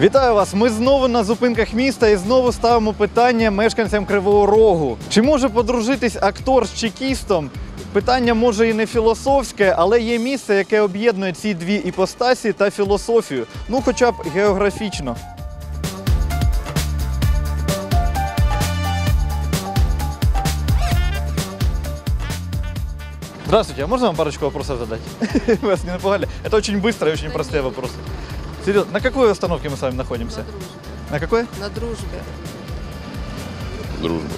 Вітаю вас! Ми знову на зупинках міста і знову ставимо питання мешканцям Кривого Рогу. Чи може подружитись актор з чекістом? Питання може і не філософське, але є місце, яке об'єднує ці дві іпостасі та філософію. Ну, хоча б географічно. Здравствуйте, а можно вам парочку вопросов задать? Вы вас не напугали? Это очень быстрые и очень простые вопросы. Серьезно, на какой остановке мы с вами находимся? На какой? На дружбе. Дружба.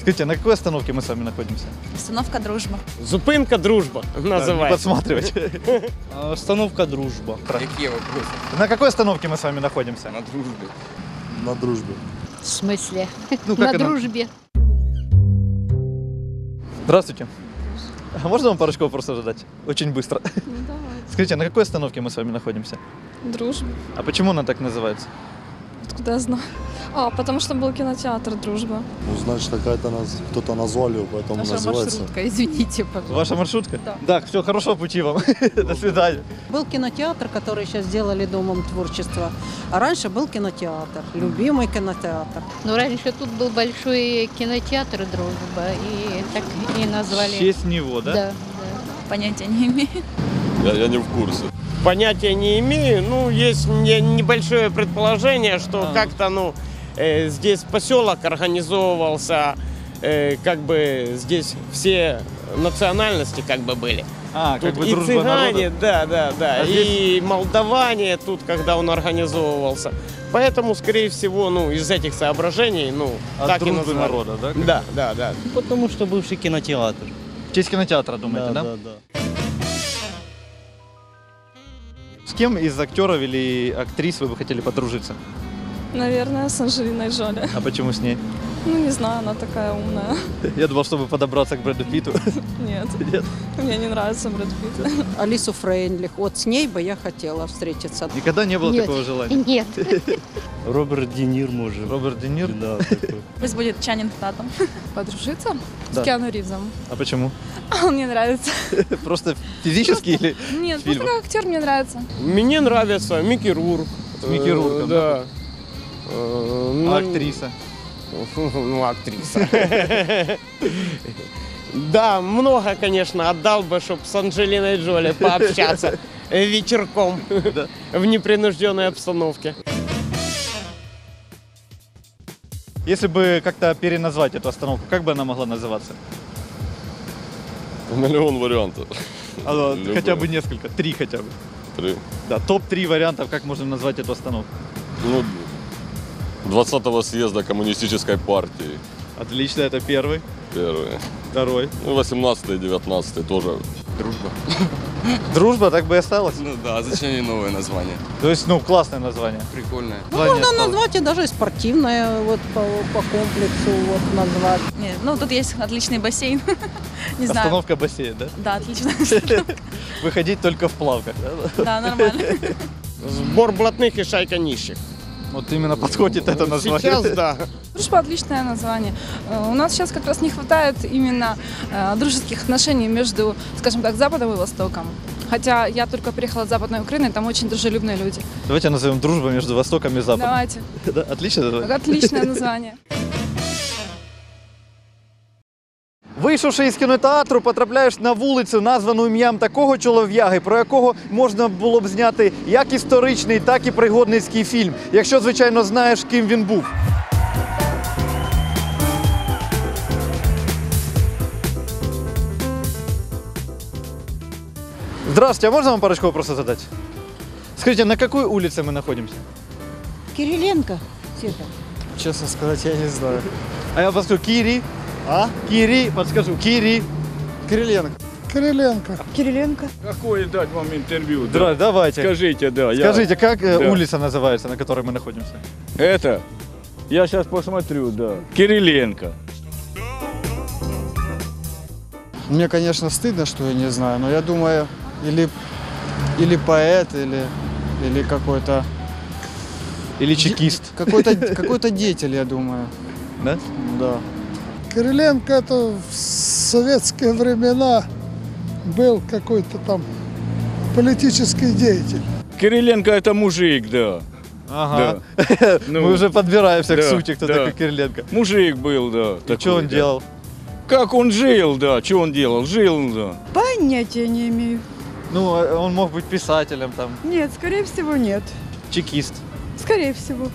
Скажите, на какой остановке мы с вами находимся? Остановка дружба. Зупинка дружба Не називається. подсматривать. Остановка дружба. Какие вопросы? На какой остановке мы с вами находимся? На дружбе. На дружбе. В смысле? Ну, На дружбе. Здравствуйте. А можно вам парочку вопросов задать? Очень быстро. Ну давай. Скажите, на какой остановке мы с вами находимся? Дружба. А почему она так называется? Откуда я знаю? А, потому что был кинотеатр Дружба. Ну, значит, какая-то нас, кто-то назвал его, поэтому Наша называется. маршрутка, извините, пожалуйста. Ваша маршрутка? Да. Да, все, хорошего пути вам. До свидания. Был кинотеатр, который сейчас сделали Домом творчества. А раньше был кинотеатр, любимый кинотеатр. Ну, раньше тут был большой кинотеатр «Дружба», и так и В назвали. честь него, да? Да, да. Понятия не имею. Я, я не в курсе. Понятия не имею. Ну, есть не- небольшое предположение, что А. как-то, ну, здесь поселок организовывался, э, как бы здесь все национальности как бы были. А, как Тут бы и цыгане, народов. да, да, да, А и молдаване тут, когда он организовывался. Поэтому, скорее всего, ну, из этих соображений, ну, От так и назвали. народа, да? как Да, да, да. Потому что бывший кинотеатр. В честь кинотеатра, думаете, да? да, да. С кем из актеров или актрис вы бы хотели подружиться? Наверное, с Анжелиной Джоли. А почему с ней? Ну, не знаю, она такая умная. Я думал, чтобы подобраться к Брэду Питту. Нет, Нет. мне не нравится Брэд Питт. Алису Фрейндлих. Вот с ней бы я хотела встретиться. Никогда не было Нет. такого желания. Нет. Роберт Де Нир, может. Роберт Де Ниро? Да, такой. Пусть будет Чанин Татум. Подружиться? Да. С Киану Ривзом. А почему? Он мне нравится. Просто физически или Нет, просто как актер мне нравится. Мне нравится Микки Рурк. С Микки Э, Рурком, Да. Э, ну, а актриса? Ну, актриса. Да, много, конечно, отдал бы, чтобы с Анджелиной Джоли пообщаться вечерком в непринужденной обстановке. Если бы как-то переназвать эту остановку, как бы она могла называться? Миллион вариантов. А, ну, хотя бы несколько, три хотя бы. Три. Да, топ-3 вариантов, как можно назвать эту остановку. Ну, 20-го съезда коммунистической партии. Отлично, это первый. Первый. Второй. Ну, 18 и 19 тоже. Дружба. Дружба так бы и осталась. Ну да, а зачем ей новое название? То есть, ну, классное название. Прикольное. Ну, Название можно осталось. назвать и даже и спортивное вот по, по комплексу вот назвать. Нет, ну, тут есть отличный бассейн. Не знаю. Остановка бассейн, да? Да, отлично. Выходить только в плавках, да? Да, нормально. Сбор блатных и шайка нищих. Вот именно подходит это название. Сейчас, да. Дружба отличное название. Э, У нас сейчас как раз не хватает именно э, дружеских отношений между, скажем так, Западом и Востоком. Хотя я только приехала с Западной Украины, там очень дружелюбные люди. Давайте назовем дружба между Востоком и Западом. Давайте. Да, отлично название. Отличное название. Вийшовши із кінотеатру, потрапляєш на вулицю, названу ім'ям такого чолов'яги, про якого можна було б зняти як історичний, так і пригодницький фільм, якщо, звичайно, знаєш, ким він був. Здравствуйте, а можно вам парочку вопросов задать? Скажите, на какой улице мы находимся? Кириленко. Честно сказать, я не знаю. А я подскажу, Кири. А? Кири, подскажу, Кири. Кириленко. Кириленко. Кириленко. Какое дать вам интервью? да? Здравствуйте, давайте. Скажите, да. я- Скажите, как э, Да. улица называется, на которой мы находимся? Это? Я сейчас посмотрю, да. Кириленко. Мне, конечно, стыдно, что я не знаю, но я думаю, или, или поэт, или, или какой-то Или чекист? какой-то какой-то деятель, я думаю. Да? Да. Кириленко это в советские времена был какой-то там политический деятель. Кириленко это мужик, да. Ага. Ну, Мы уже подбираемся к да, сути, кто да. такой Кириленко. Мужик был, да. И такой, что он да. делал? Как он жил, да, что он делал? Жил, да. Понятия не имею. Ну, э, он мог быть писателем, там, Нет, скорее всего, нет. чекист. Скорее всего.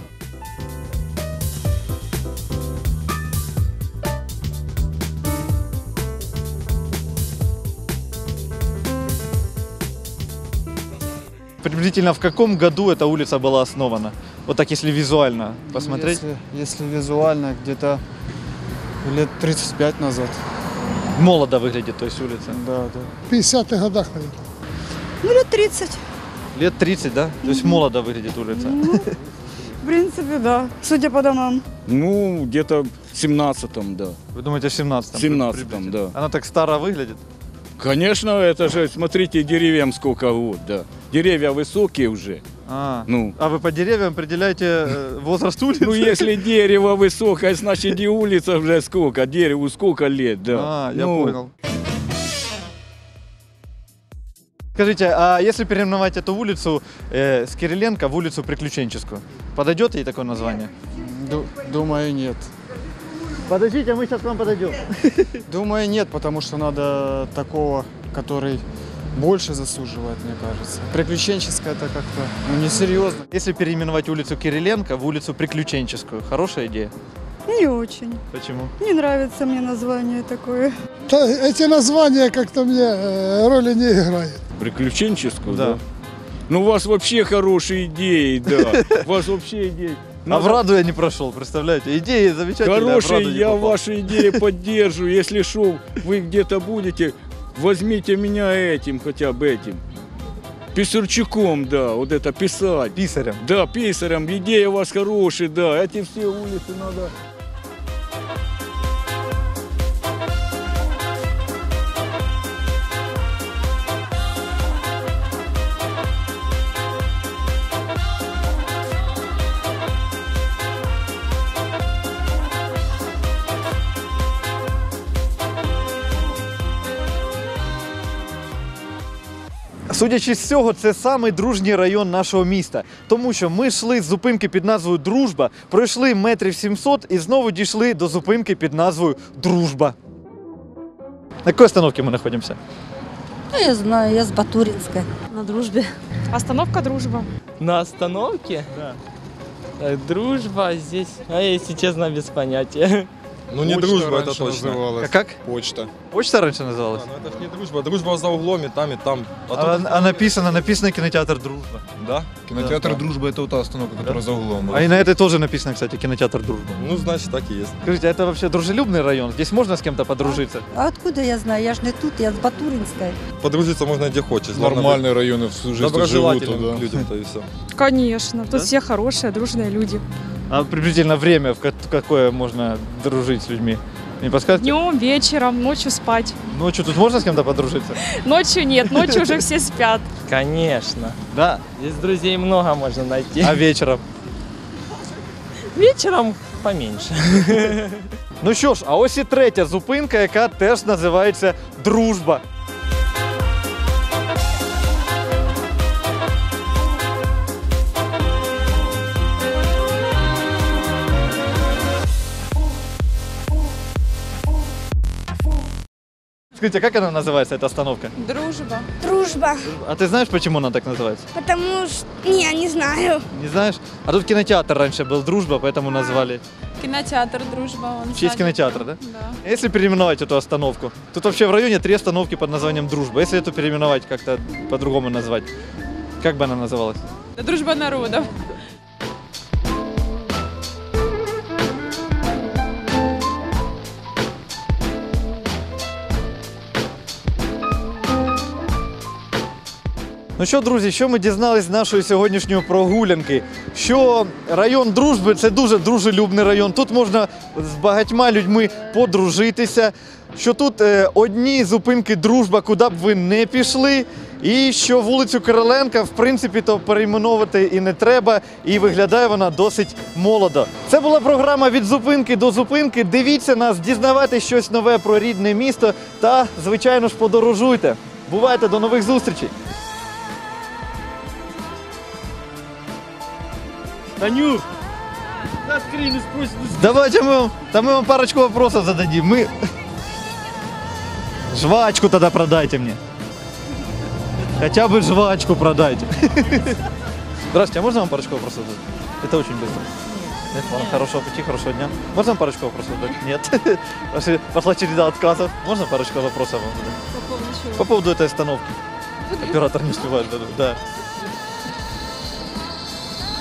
Приблизительно в каком году эта улица была основана? Вот так, если визуально посмотреть. Если, если визуально, где-то лет 35 назад. Молодо выглядит, то есть улица. Да, да. В 50-х годах, наверное. Ну, лет 30. Лет 30, да? То есть молодо выглядит улица. В принципе, да. Судя по домам. Ну, где-то в 17-м, да. Вы думаете, в 17-м? В 17-м, да. Она так старо выглядит? Конечно, это же, смотрите, деревьям сколько вот, да. Деревья высокие уже. А, Ну, а вы по деревьям определяете э, возраст улицы? ну если дерево высокое, значит и улица уже сколько, дереву сколько лет, да. А, я Ну, понял. Скажите, а если переименовать эту улицу э, с Кириленко в улицу Приключенческую, подойдет ей такое название? Ду- думаю, нет. Подождите, мы сейчас к вам подойдем. Думаю, нет, потому что надо такого, который больше заслуживает, мне кажется. Приключенческое это как-то ну, несерьезно. Если переименовать улицу Кириленко в улицу Приключенческую, хорошая идея? Не очень. Почему? Не нравится мне название такое. Та- эти названия как-то мне э, роли не играют. Приключенческую, Да. да. Ну, у вас вообще хорошие идеи, да. У вас вообще идеи. А в Раду я не прошел, представляете? Идеи замечательные, а Хорошие, я попал. ваши идеи поддерживаю. Если шоу вы где-то будете, возьмите меня этим, хотя бы этим. Писарчуком, да, вот это писать. Писарем. Да, писарем. Идея у вас хорошая, да. Эти все улицы надо Судячи з цього, це самий дружній район нашого міста, тому що ми йшли з зупинки під назвою Дружба, пройшли метрів 700 і знову дійшли до зупинки під назвою Дружба. На якій остановці ми знаходимося? Ну, я знаю, я с Батуринской. На дружбе. Остановка «Дружба». На остановке? Да. Э, Дружба здесь, а если честно, без понятия. Ну не Почта дружба, это раньше точно. называлась. Как? Почта. Почта раніше називалась? Да, но это ж не дружба. Дружба за углом и там, и там. А А, а написано, написано кінотеатр Дружба. Да? Кинотеатр Да. «Дружба» — это вот та остановка, которая за углом. А и на этой тоже написано, кстати, кинотеатр Дружба. Ну, значит, так и есть. Скажите, а это вообще дружелюбный район? Здесь можно с кем-то подружиться? А откуда я знаю? Я ж не тут, я с Батуринской. Подружиться можно где хочешь. Главное Нормальные районы всю жизнь тут живут. Доброжелательным да. людям-то и все. Конечно. Тут Да? все хорошие, дружные люди. А приблизительно время, в ка- какое можно дружить с людьми? Не подскажете? Днем, вечером, ночью спать. Ночью тут можно с кем-то подружиться? Ночью нет, ночью уже все спят. Конечно. Да. Здесь друзей много можно найти. А вечером? Вечером поменьше. Ну що ж, а ось і третя зупинка, яка теж називається Дружба. Скажите, как она называется, эта остановка? Дружба. Дружба. А ты знаешь, почему она так называется? Потому что... Не, не знаю. Не знаешь? А тут кинотеатр раньше был «Дружба», поэтому назвали. Кинотеатр «Дружба». Он В честь кинотеатра, да? Да. Если переименовать эту остановку, тут вообще в районе три остановки под названием «Дружба». Если эту переименовать как-то по-другому назвать, как бы она называлась? Дружба народов. Ну що, друзі, що ми дізнались з нашої сьогоднішньої прогулянки? Що район дружби це дуже дружелюбний район. Тут можна з багатьма людьми подружитися. Що тут е, одні зупинки дружба, куди б ви не пішли. І що вулицю Кириленка, в принципі, то перейменовувати і не треба, і виглядає вона досить молодо. Це була програма від зупинки до зупинки. Дивіться нас, дізнавайтесь щось нове про рідне місто та, звичайно ж, подорожуйте. Бувайте до нових зустрічей! Танюх, открой, не спросит. Давайте мы вам, да мы вам парочку вопросов зададим. Мы... Жвачку тогда продайте мне. Хотя бы жвачку продайте. Здравствуйте, а можно вам парочку вопросов задать? Это очень быстро. Нет, ладно, хорошего пути, хорошего дня. Можно вам парочку вопросов задать? Нет. Пошла череда отказов. Можно парочку вопросов вам задать? По поводу этой остановки. Оператор не успевает, да.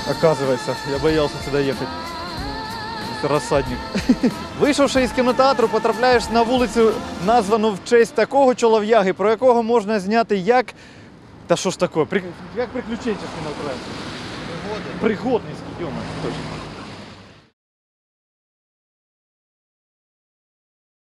Оказывается, я боялся сюда ехать. Розсадник. Вийшовши із кінотеатру, потрапляєш на вулицю, названу в честь такого чолов'яги, про якого можна зняти як. Та що ж таке? При... Як приключенческий називається? Пригодницький, йома, точно.